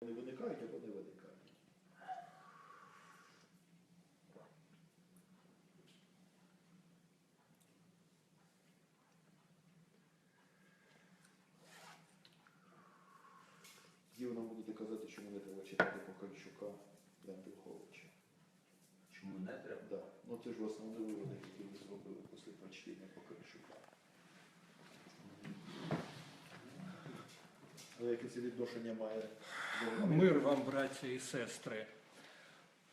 Вони виникають або не виникають. Тоді ви нам будете казати, чому не треба читати Кохальчука Ляндруховича. Чому не треба? Да. Ну це ж основний виводи, які ви зробили після прочтення Кохальчука. Але якесь відношення має Мир вам, браття і сестри.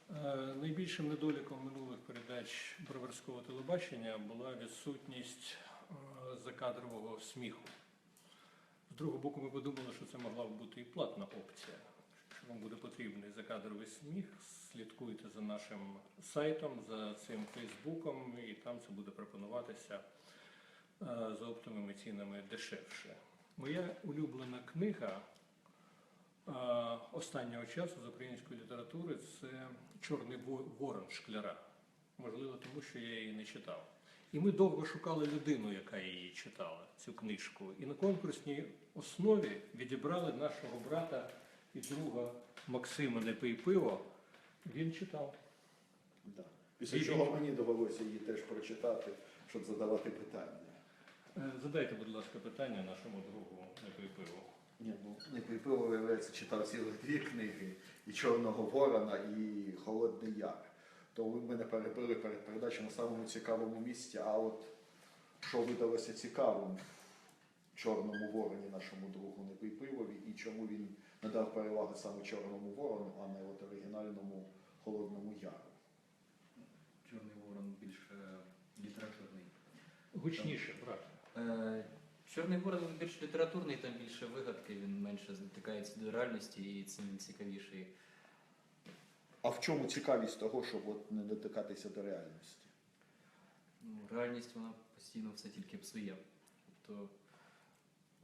Е, Найбільшим недоліком минулих передач броварського телебачення була відсутність е, закадрового сміху. З другого боку, ми подумали, що це могла б бути і платна опція. Якщо вам буде потрібний закадровий сміх, слідкуйте за нашим сайтом, за цим Фейсбуком, і там це буде пропонуватися е, за оптовими цінами дешевше. Моя улюблена книга останнього часу з української літератури це Чорний ворон шкляра. Можливо, тому що я її не читав. І ми довго шукали людину, яка її читала, цю книжку. І на конкурсній основі відібрали нашого брата і друга Максима Не пий пиво. Він читав. Да. Після І- чого мені довелося її теж прочитати, щоб задавати питання. Е, Задайте, будь ласка, питання нашому другу Не пий пиво. Ні, ну не виявляється, читав цілих дві книги і Чорного Ворона, і Холодний Яр. То ви мене перебили перед передачею на самому цікавому місці. А от що видалося цікавим Чорному Вороні нашому другу Непийпилові, і чому він надав перевагу саме Чорному Ворону, а не от оригінальному Холодному Яру. Чорний ворон більш літературний. Гучніше, брат. Чорний ворон він більш літературний, там більше вигадки, він менше затикається до реальності і цим він цікавіший. А в чому цікавість того, щоб от не дотикатися до реальності? Ну, реальність вона постійно все тільки псує. Тобто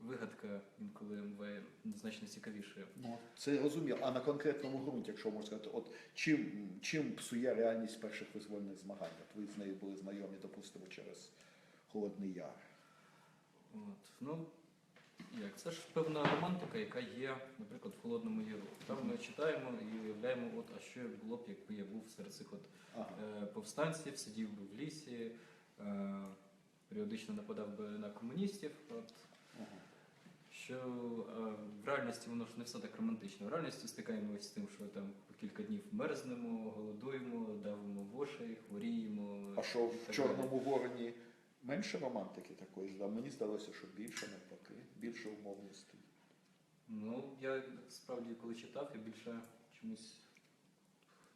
вигадка інколи буває значно цікавіше. Ну, це я розумію. А на конкретному ґрунті, якщо можна сказати, от чим, чим псує реальність перших визвольних змагань? От ви з нею були знайомі, допустимо, через Холодний Яр. От. Ну, як? Це ж певна романтика, яка є, наприклад, в Холодному Яру. Там ми читаємо і уявляємо, от, а що було б, якби я був серед цих от Ага. е, повстанців, сидів би в лісі, е, періодично нападав би на комуністів. От. Ага. Що е, в реальності воно ж не все так романтично. В реальності стикаємося з тим, що там по кілька днів мерзнемо, голодуємо, давимо воші, хворіємо. А що в Чорному вороні менше романтики такої? А мені здалося, що більше навпаки, більше умовностей. Ну, я справді коли читав, я більше чомусь,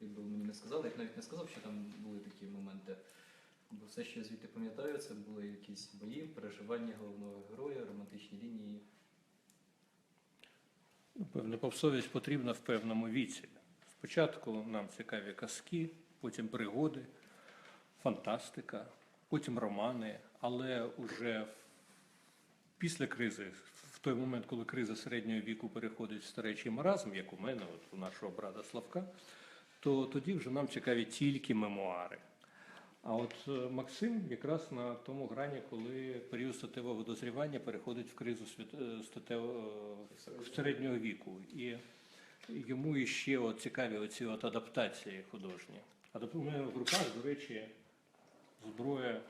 якби мені не сказали, я б навіть не сказав, що там були такі моменти. Бо все, що я звідти пам'ятаю, це були якісь бої, переживання головного героя, романтичні лінії. Певна попсовість потрібна в певному віці. Спочатку нам цікаві казки, потім пригоди, фантастика, потім романи, але уже після кризи, в той момент, коли криза середнього віку переходить в старечий маразм, як у мене, от у нашого брата Славка, то тоді вже нам цікаві тільки мемуари. А от е, Максим якраз на тому грані, коли період статевого дозрівання переходить в кризу е, статевого е, середнього віку. І йому іще от цікаві оці от адаптації художні. А у мене в руках, до речі, зброя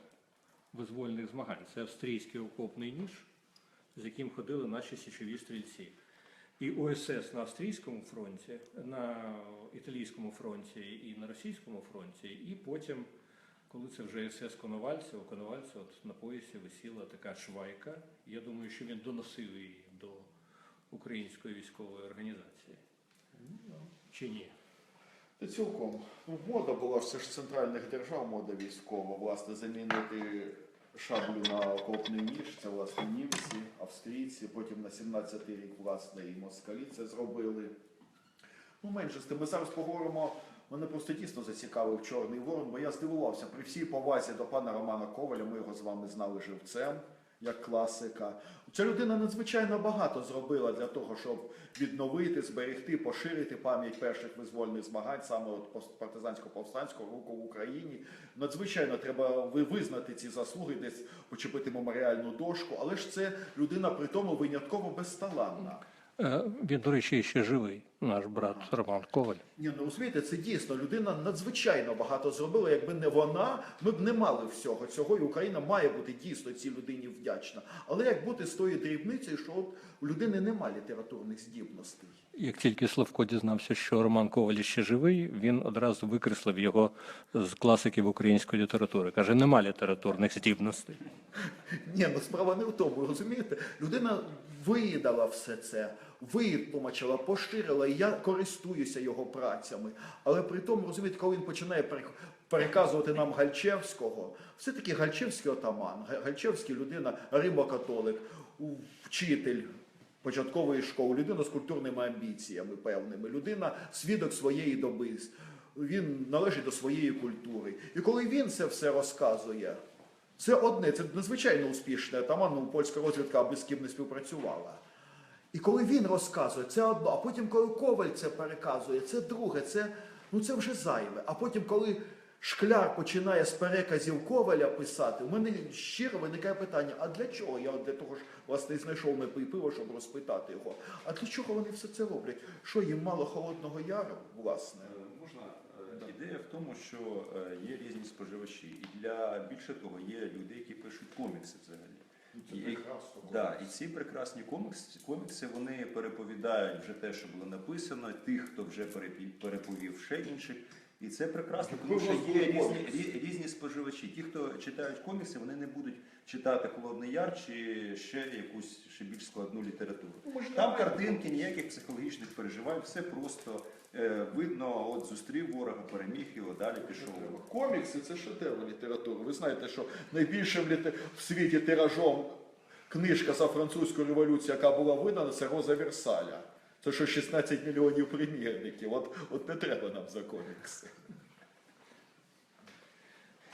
визвольних змагань. Це австрійський окопний ніж, з яким ходили наші січові стрільці. І ОСС на австрійському фронті, на італійському фронті і на російському фронті, і потім, коли це вже СС Коновальця, у Коновальця от на поясі висіла така швайка. Я думаю, що він доносив її до української військової організації. Чи ні? Та цілком. Ну, мода була все ж центральних держав, мода військова, власне, замінити шаблю на окопний ніж. Це власне німці, австрійці, потім на 17-й рік, власне, і москалі це зробили. Ну, менше з тим, ми зараз поговоримо. Мене просто дійсно зацікавив Чорний Ворон, бо я здивувався при всій повазі до пана Романа Коваля, ми його з вами знали живцем, як класика. Ця людина надзвичайно багато зробила для того, щоб відновити, зберегти, поширити пам'ять перших визвольних змагань, саме от партизансько-повстанського руху в Україні. Надзвичайно треба визнати ці заслуги, десь почепити меморіальну дошку, але ж це людина при тому винятково безталанна. Е, Він, до речі, ще живий. Наш брат Роман Коваль. Ні, ну розумієте, це дійсно людина надзвичайно багато зробила. Якби не вона, ми б не мали всього цього. І Україна має бути дійсно цій людині вдячна. Але як бути з тою дрібницею, що от у людини немає літературних здібностей? Як тільки Славко дізнався, що Роман Коваль ще живий, він одразу викреслив його з класиків української літератури. Каже, нема літературних здібностей. Ні, ну справа не в тому, розумієте? Людина видала все це, витлумачила, поширила, і я користуюся його працями. Але при тому, розумієте, коли він починає переказувати нам Гальчевського, все-таки Гальчевський отаман, Гальчевський людина, римокатолик, вчитель. Початкової школи, людина з культурними амбіціями певними, людина свідок своєї доби. Він належить до своєї культури. І коли він це все розказує, це одне, це надзвичайно успішне. Атаман, ну, польська розвідка аби з ким не співпрацювала. І коли він розказує, це одно, а потім, коли Коваль це переказує, це друге, це, ну, це вже зайве. А потім, коли Шкляр починає з переказів Коваля писати, у мене щиро виникає питання: а для чого? Я для того ж власне знайшов не пиво, щоб розпитати його. А для чого вони все це роблять? Що їм мало холодного яру, власне? Е, Можна Е, ідея в тому, що е, є різні споживачі, і для більше того, є люди, які пишуть комікси взагалі. Це І- прекрасно. Да, і ці прекрасні комікси, комікси вони переповідають вже те, що було написано, тих, хто вже переповів ще інших. І це прекрасно, тому що є різні, рі- різні споживачі. Ті, хто читають комікси, вони не будуть читати Холодний Яр чи ще якусь ще більш складну літературу. Ну, Там картинки, ніяких психологічних переживань, все просто видно, от зустрів ворога, переміг його, далі пішов. Комікси це шедевр літератури. Ви знаєте, що найбільшим в світі тиражом книжка за французьку революцію, яка була видана, це Роза Версаля. Це що 16 мільйонів примірників. От, от не треба нам за комікси.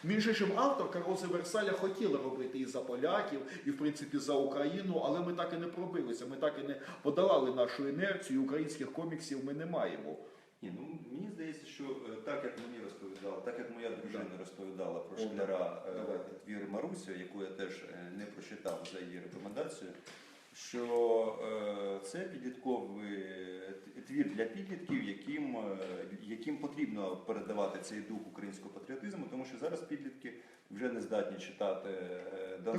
Між іншим, авторка Рози Версаля хотіла робити і за поляків, і в принципі за Україну, але ми так і не пробилися. Ми так і не подолали нашу інерцію. і Українських коміксів ми не маємо. Ні, ну мені здається, що е, так як мені розповідала, так як моя дружина розповідала про шкляра е, твір Марусю, яку я теж е, не прочитав за її рекомендацією, що е, це підлітковий твір для підлітків, яким, е, яким потрібно передавати цей дух українського патріотизму, тому що зараз підлітки вже не здатні читати е, Так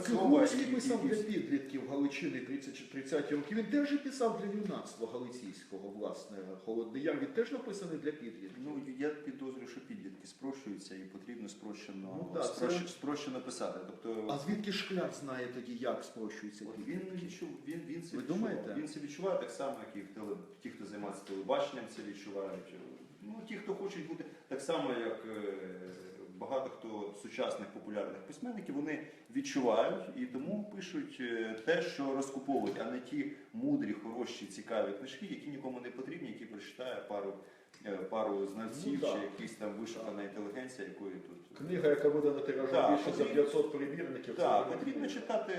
і писав і- для підлітків Галичини 30-30 років. Він теж писав для юнацтва галиційського, власне. Холодний Яр. Він теж написаний для підлітків. Ну, я підозрюю, що підлітки спрощуються і потрібно спрощено, Ну, да, спрощ- це- спрощено писати. Тобто, А звідки шкляр знає тоді, як спрощується От підлітки? він відчув, він, він це думаєте? Він це відчуває так само, як і в теле, ті, хто займається телебаченням, це відчувають. Ну, ті, хто хочуть бути так само, як е, багато хто сучасних популярних письменників, вони відчувають і тому пишуть е, те, що розкуповують, а не ті мудрі, хороші, цікаві книжки, які нікому не потрібні, які прочитає пару, пару знавців Ну, да. чи якась там вишукана інтелігенція, якої тут. Книга, яка видана тиражом Да, більше за потрібно- 500 примірників. це Так, потрібно читати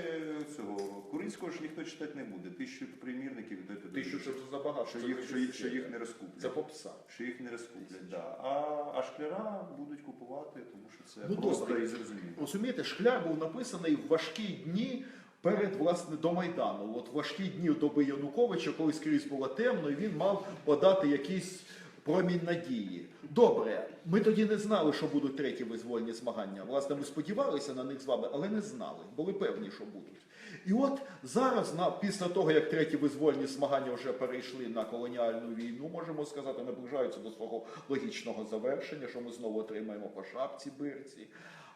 цього. Куринського ж ніхто читати не буде. Тисячу примірників то туди. Тисячу це забагато. що це їх, що, їх, що їх це- не Це розкуплять. попса. Що їх не розкуплять, да. а, а шкляра будуть купувати, тому що це Ну, просто добре. і зрозуміло. Розумієте, шкляр був написаний в важкі дні перед власне до Майдану. От важкі дні доби Януковича, коли скрізь було темно, і він мав подати якийсь промінь надії. Добре, ми тоді не знали, що будуть треті визвольні змагання. Власне, ми сподівалися на них з вами, але не знали. Були певні, що будуть. І от зараз, на, після того, як треті визвольні змагання вже перейшли на колоніальну війну, можемо сказати, наближаються до свого логічного завершення, що ми знову отримаємо по шапці бирці.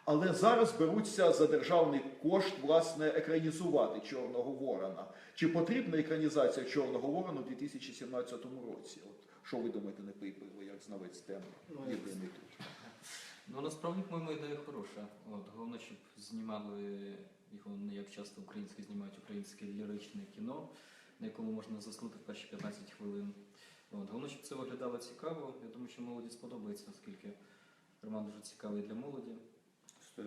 Але зараз беруться за державний кошт власне екранізувати Чорного Ворона. Чи потрібна екранізація Чорного Ворона у 2017 році? От що ви думаєте, не пипиво, як знавець теми? Ну, Єдиний тут. Ну насправді, по-моєму, ідея хороша. От, головне, щоб знімали його не як часто українські знімають українське ліричне кіно, на якому можна заснути в перші 15 хвилин. От, головне, щоб це виглядало цікаво. Я думаю, що молоді сподобається, оскільки роман дуже цікавий для молоді. 100%.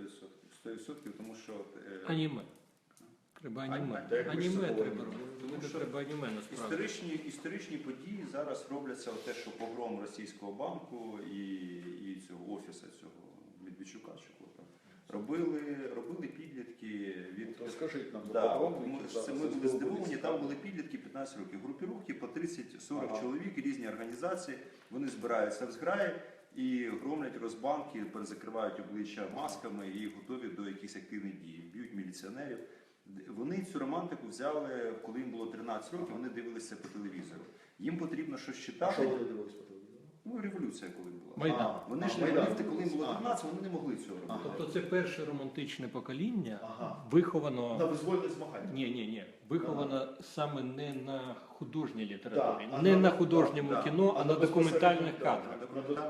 100%, тому що е, Аніме. Треба аніме. Та як Аніме треба робити. Тому що треба аніме насправді. історичні, історичні події зараз робляться те, що погром російського банку і, і цього офісу цього Медведчука чи кого там. робили, робили підлітки від То скажіть нам, Да, ми, це ми були здивовані, там були підлітки 15 років. Групіровки по 30-40 Ага. чоловік, різні організації. Вони збираються в зграї і громлять розбанки, перезакривають обличчя масками і готові до якихось активних дій. Б'ють міліціонерів. Вони цю романтику взяли, коли їм було 13 років, вони дивилися по телевізору. Їм потрібно щось А що читати. вони дивилися по телевізору? Ну, революція коли була. Майдан. А, Вони ж не Майдан. коли їм було А. 13, вони не могли цього робити. Тобто це перше романтичне покоління, Ага. виховано. На визвольне змагання. Ні, ні, ні. Вихована саме не на художній літературі, Да, а не на- на художньому да, кіно, а на документальних кадрах.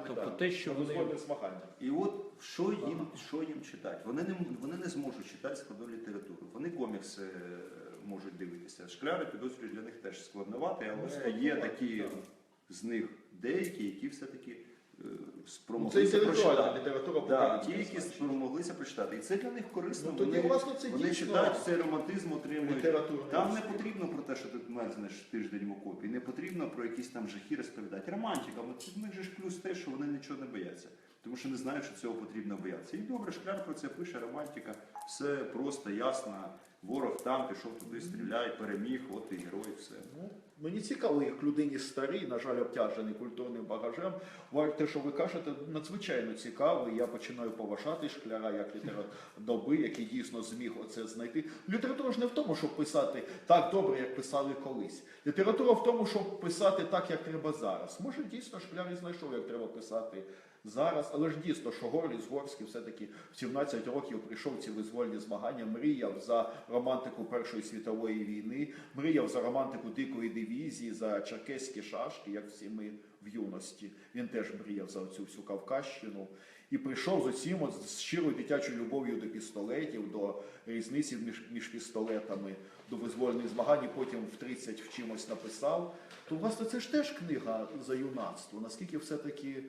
Тобто те, що вони визвольне змагання. І от що їм, що їм читати? Вони не, вони не зможуть читати складну літературу. Вони комікси е, можуть дивитися. Шкляри підозрюють для них теж складновато, Ну, але є такі з них деякі, які все-таки Ну, Це спромоглися прочитати. література Да, ті, які спромоглися прочитати. І це для них корисно. Ну, тоді, вони, власне, це вони дійсно читають цей романтизм, отримують. Літературний Там не потрібно про те, що ти мерзнеш тиждень в окопі, не потрібно про якісь там жахи розповідати. Романтика, от в них же ж плюс те, що вони нічого не бояться. Тому що не знають, що цього потрібно боятися. І добре, шкляр про це пише, романтика, все просто, ясно. Ворог там пішов туди, стріляє, переміг, от і герой, все. Мені цікаво, як людині старій, на жаль, обтяжений культурним багажем. Варте, Те, що ви кажете, надзвичайно цікаво. Я починаю поважати шкляра як літературдоби, який дійсно зміг оце знайти. Література ж не в тому, щоб писати так добре, як писали колись. Література в тому, щоб писати так, як треба зараз. Може, дійсно шкляр і знайшов, як треба писати. Зараз, але ж дійсно, що Горліс Горський все-таки в 17 років прийшов ці визвольні змагання, мріяв за романтику Першої світової війни, мріяв за романтику дикої дивізії, за черкеські шашки, як всі ми в юності. Він теж мріяв за цю всю Кавказщину. І прийшов з усім от, з щирою дитячою любов'ю до пістолетів, до різниці між, між пістолетами, до визвольних змагань, і потім в 30 в чимось написав. То, власне, це ж теж книга за юнацтво, наскільки все-таки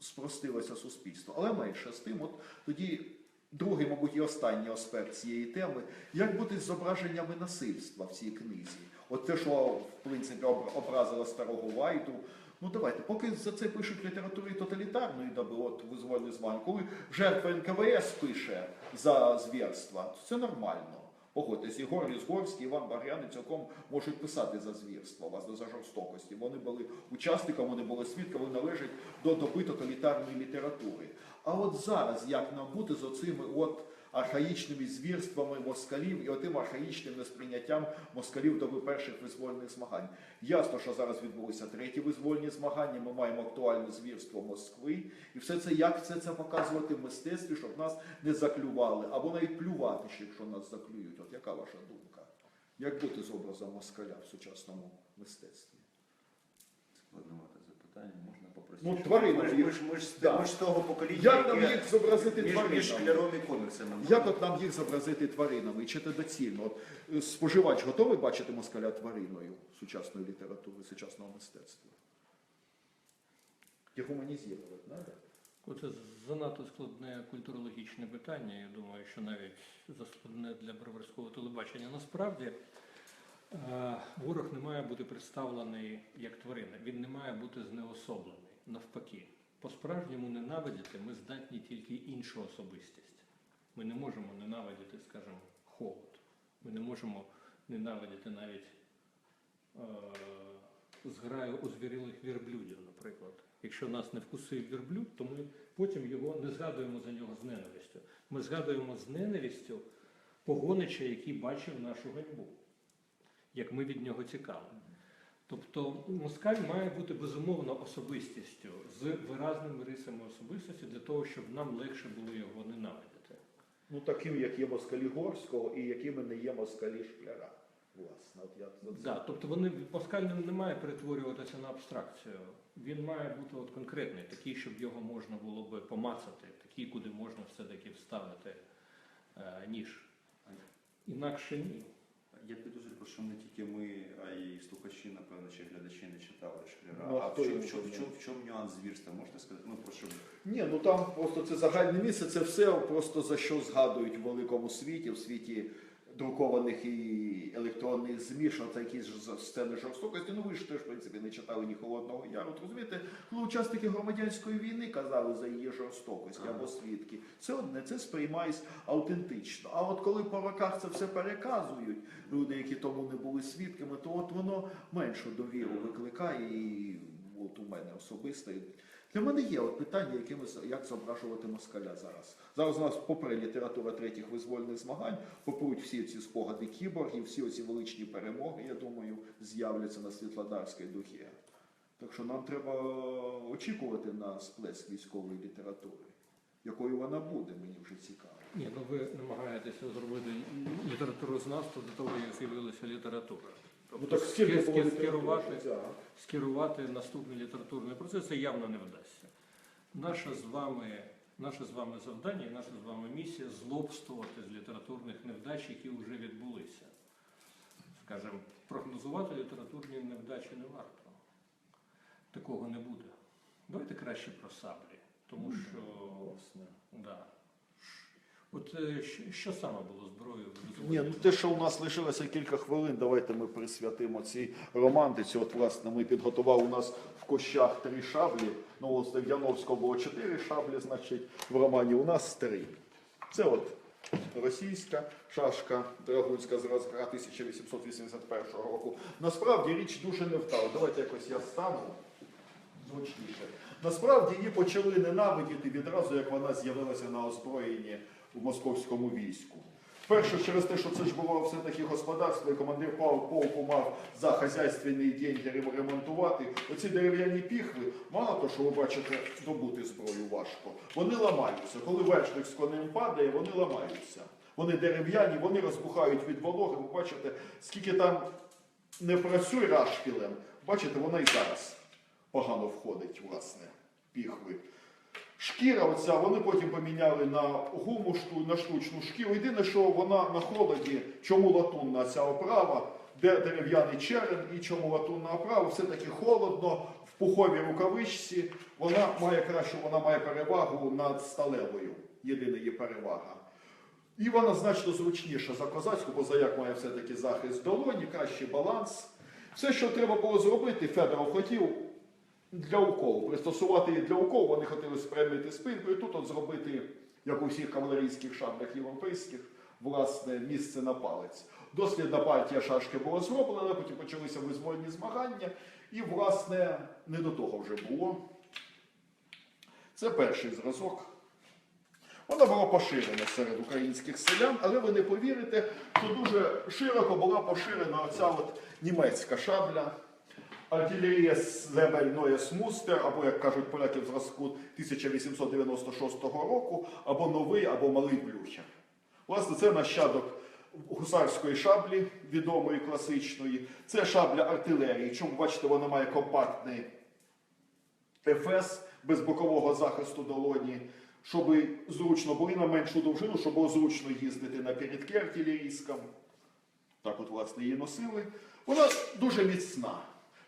спростилося суспільство. Але менше з тим, от тоді другий, мабуть, і останній аспект цієї теми, як бути з зображеннями насильства в цій книзі. От те, що в принципі об- образило старого Вайду. Ну давайте, поки за це пишуть в літературі тоталітарної доби, от визвольний звань, коли жертва НКВС пише за звірства, то це нормально. Погодьтесь, Ігор Лізгорський, Іван Багряни цілком можуть писати за звірства, вас за жорстокості. Вони були учасниками, вони були свідками, належать до доби тоталітарної літератури. А от зараз як нам бути з оцими от архаїчними звірствами москалів і отим архаїчним несприйняттям москалів до перших визвольних змагань? Ясно, що зараз відбулися треті визвольні змагання. Ми маємо актуальне звірство Москви, і все це як все це показувати в мистецтві, щоб нас не заклювали, або навіть плювати, якщо нас заклюють. От яка ваша думка? Як бути з образом москаля в сучасному мистецтві? Складновате запитання, можна попросити. Ну, тварини ми, ж- їх- ми, ж- ми, ж, Да. ми ж з того покоління, Як нам яке їх зобразити між, між тваринами? шкляром і коміксами. Як от нам їх зобразити тваринами? І чи це доцільно? От е, споживач готовий бачити москаля твариною сучасної літератури, сучасного мистецтва? Дегуманізувати треба? Це занадто складне культурологічне питання. Я думаю, що навіть заскладне для броварського телебачення. Насправді ворог не має бути представлений як тварина. Він не має бути знеособлений. Навпаки, по-справжньому ненавидіти ми здатні тільки іншу особистість. Ми не можемо ненавидіти, скажімо, холод. Ми не можемо ненавидіти навіть е, зграю озвірілих вірблюдів, наприклад. Якщо нас не вкусив вірблюд, то ми потім його не згадуємо за нього з ненавистю. Ми згадуємо з ненавистю погонича, який бачив нашу ганьбу, як ми від нього тікали. Тобто москаль має бути безумовно особистістю з виразними рисами особистості для того, щоб нам легше було його ненавидіти. Ну, таким, як є москалі Горського і якими не є москалі Шкляра. Власне, от я це. Да, тобто вони москаль не має перетворюватися на абстракцію. Він має бути от конкретний, такий, щоб його можна було би помацати, такий, куди можна все-таки вставити е, ніж. Інакше ні. Я підозрюю, що не тільки ми, а й слухачі, напевно, чи глядачі не читали шкляра. Ну, а а в чому, в чому, в чому, в чому нюанс звірства? Можете сказати? Ну, про що? Ні, ну там просто це загальне місце, це все просто за що згадують в великому світі, в світі друкованих і електронних ЗМІ, що це якісь сцени жорстокості. Ну ви ж теж, в принципі, не читали ні Холодного Яру. От Розумієте, коли учасники громадянської війни казали за її жорстокості або свідки, це одне, це сприймається автентично. А от коли по роках це все переказують, люди, які тому не були свідками, то от воно меншу довіру викликає і от у мене особисто. Для мене є от питання, якими з- як зображувати москаля зараз. Зараз у нас попри література третіх визвольних змагань, попруть всі ці спогади кіборгів, всі оці величні перемоги, я думаю, з'являться на Світлодарській духі. Так що нам треба очікувати на сплеск військової літератури. Якою вона буде, мені вже цікаво. Ні, ну ви намагаєтеся зробити літературознавство до того, як з'явилася література. Ну так скільки було ски- скерувати, Да. скерувати наступний літературний процес це явно не вдасться. Наше з вами, наше з вами завдання і наша з вами місія злобствувати з літературних невдач, які вже відбулися. Скажімо, прогнозувати літературні невдачі не варто. Такого не буде. Давайте краще про саблі, тому що Власне. да. От е, що, саме було зброєю? Ні, ну те, що у нас лишилося кілька хвилин, давайте ми присвятимо цій романтиці. От, власне, ми підготували у нас в кощах три шаблі. Ну, у Стев'яновського було чотири шаблі, значить, в романі у нас три. Це от російська шашка драгунська зразка 1881 року. Насправді річ дуже невдала. Давайте якось я стану зручніше. Насправді її почали ненавидіти відразу, як вона з'явилася на озброєнні в московському війську. Перше, через те, що це ж було все-таки господарство, і командир полку мав за хазяйственні деньги ремонтувати. Оці дерев'яні піхви, мало того, що ви бачите, добути зброю важко. Вони ламаються. Коли вершник з конем падає, вони ламаються. Вони дерев'яні, вони розбухають від вологи. Ви бачите, скільки там не працюй рашпілем, бачите, вона і зараз погано входить, власне, піхви. Шкіра оця, вони потім поміняли на гуму, на штучну шкіру. Єдине, що вона на холоді, чому латунна ця оправа, де дерев'яний черен і чому латунна оправа, все-таки холодно, в пуховій рукавичці, вона має кращу, вона має перевагу над сталевою. Єдина її перевага. І вона значно зручніша за козацьку, бо заяк має все-таки захист долоні, кращий баланс. Все, що треба було зробити, Федоров хотів для уколу, пристосувати її для уколу, вони хотіли спрямити спинку, і тут от зробити, як у всіх кавалерійських шаблях європейських, власне, місце на палець. Дослідна партія шашки була зроблена, потім почалися визвольні змагання, і, власне, не до того вже було. Це перший зразок. Вона була поширена серед українських селян, але ви не повірите, що дуже широко була поширена оця от німецька шабля. Артилерія Зебельної Смустер, або, як кажуть поляки в зразку 1896 року, або новий, або малий блюхер. Власне, це нащадок гусарської шаблі, відомої класичної. Це шабля артилерії. Чому бачите, вона має компактний ефес без бокового захисту долоні, щоб зручно були на меншу довжину, щоб було зручно їздити на передки артилерійському. Так от, власне, її носили. Вона дуже міцна.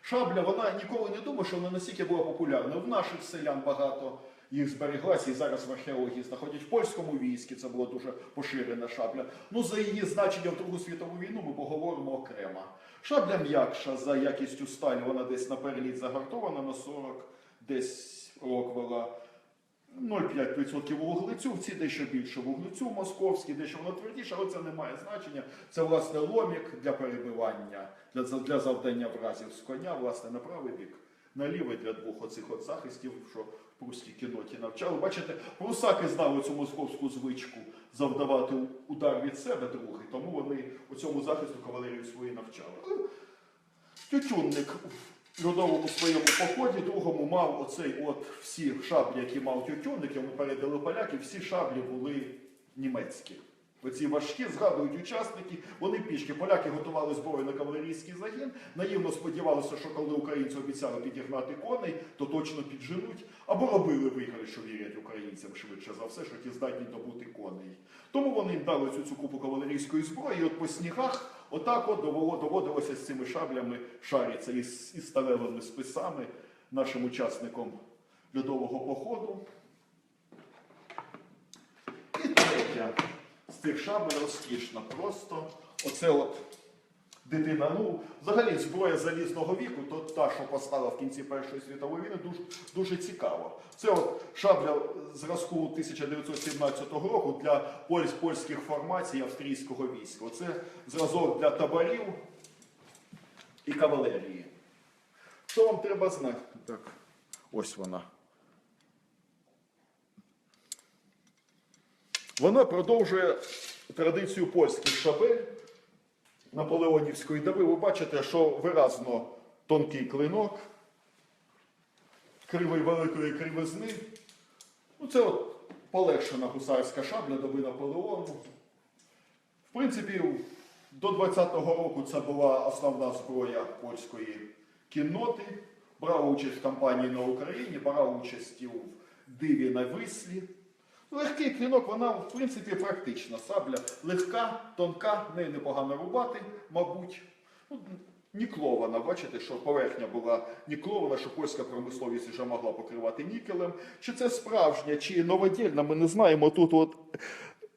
Шабля, вона ніколи не думає, що вона настільки була популярна. В наших селян багато їх збереглася і зараз в археології знаходять в польському війську. Це була дуже поширена шабля. Ну, за її значення в Другу світову війну ми поговоримо окремо. Шабля м'якша за якістю сталі, вона десь на переліт загартована на 40, десь роквела. 0,5% вуглецю, в ці дещо більше вуглецю московські, дещо воно твердіше, але це не має значення. Це власне ломік для перебивання, для, для завдання вразів з коня, власне, на правий бік, на лівий для двох оцих от захистів, що в прусській кіноті навчали. Бачите, прусаки знали цю московську звичку завдавати удар від себе другий, тому вони у цьому захисту кавалерію свої навчали. Тютюнник в льодовому своєму поході другому мав оцей от всі шаблі, які мав тютюнник, йому передали поляки, всі шаблі були німецькі. Оці важкі, згадують учасники, вони пішки. Поляки готували зброю на кавалерійський загін. Наївно сподівалися, що коли українці обіцяли підігнати коней, то точно підженуть. Або робили вигляд, що вірять українцям швидше за все, що ті здатні добути коней. Тому вони їм дали цю, цю купу кавалерійської зброї, і от по снігах отак от доводилося з цими шаблями шаритися із, із сталевими списами нашим учасникам льодового походу. І третя з цих шабель розкішна. Просто оце от дитина. Ну, взагалі, зброя залізного віку, то та, що постала в кінці Першої світової війни, дуже, дуже цікава. Це от шабля зразку 1917 року для польсь, польських формацій австрійського війська. Це зразок для таборів і кавалерії. Що вам треба знати? Так, ось вона. Вона продовжує традицію польських шабель наполеонівської доби. Ви бачите, що виразно тонкий клинок, кривий великої кривизни. Ну, це от полегшена гусарська шабля доби Наполеону. В принципі, до 20-го року це була основна зброя польської кінноти. Брав участь в кампанії на Україні, брав участь в диві на вислі. Легкий клінок, вона в принципі практична. Сабля легка, тонка, неї непогано рубати, мабуть. Ну, Ніклована, бачите, що поверхня була ніклована, що польська промисловість вже могла покривати нікелем. Чи це справжня, чи новодільна, ми не знаємо. Тут от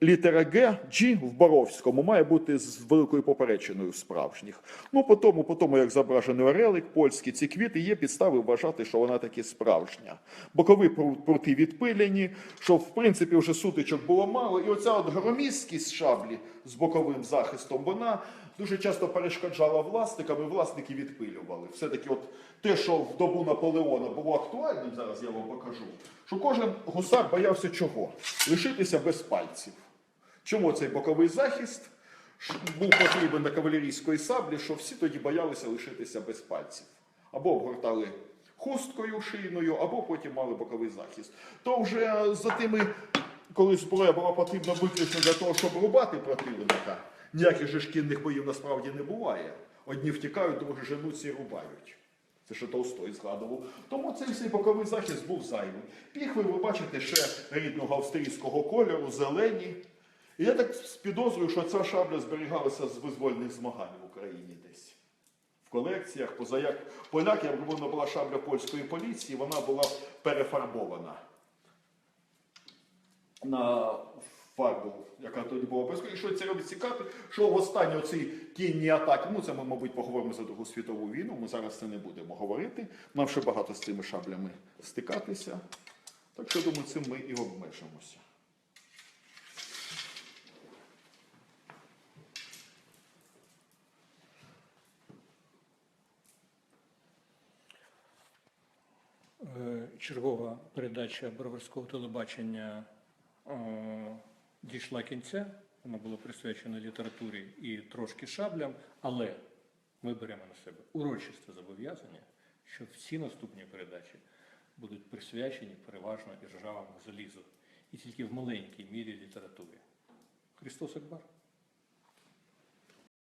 літера Г, G в Боровському має бути з великою поперечиною справжніх. Ну, по тому, по тому, як зображений орелик, польські ці квіти, є підстави вважати, що вона таки справжня. Бокові пру- прути відпилені, що в принципі вже сутичок було мало. І оця от громісткість шаблі з боковим захистом, вона дуже часто перешкоджала власникам, і власники відпилювали. Все-таки, от те, що в добу Наполеона було актуальним, зараз я вам покажу, що кожен гусар боявся чого? Лишитися без пальців. Чому цей боковий захист був потрібен на кавалерійської саблі, що всі тоді боялися лишитися без пальців? Або обгортали хусткою шийною, або потім мали боковий захист. То вже за тими, коли зброя була потрібна виключно для того, щоб рубати противника, ніяких же ж кінних боїв насправді не буває. Одні втікають, другі женуться і рубають. Це ще Толстой згадував. Тому цей всей боковий захист був зайвий. Піхви ви бачите ще рідного австрійського кольору, зелені. І я так підозрюю, що ця шабля зберігалася з визвольних змагань в Україні десь. В колекціях, позаяк поляк, як вона була шабля польської поліції, вона була перефарбована на фарбу, яка тоді була польською. І що це робить цікаво, що в останні оці кінні атаки, ну це ми, мабуть, поговоримо за Другу світову війну, ми зараз це не будемо говорити. Нам ще багато з цими шаблями стикатися. Так що, думаю, цим ми і обмежимося. Е, Чергова передача Броварського телебачення е, дійшла кінця. Вона була присвячена літературі і трошки шаблям, але ми беремо на себе урочисте зобов'язання, що всі наступні передачі будуть присвячені переважно іржавому залізу і тільки в маленькій мірі літературі. Христос Акбар!